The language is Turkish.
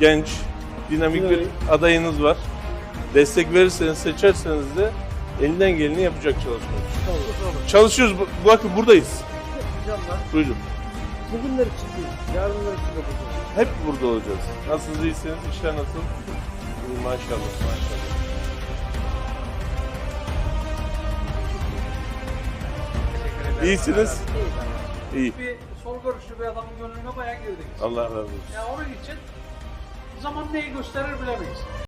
genç, dinamik bir adayınız var. Destek verirseniz, seçerseniz de elinden geleni yapacak çalışmak. Tamam. Çalışıyoruz. bu- Bakın buradayız. Buyurun. Bugünler için değil, yarınlar için de buradayız. Hep burada olacağız. Nasılsınız, iyisiniz? İşler nasıl? İyi, maşallah, maşallah. İyisiniz? İyi. Bir sol görüşlü bir adamın gönlüne bayağı girdik. Allah razı olsun. Ya onun için zaman neyi gösterir bilemeyiz.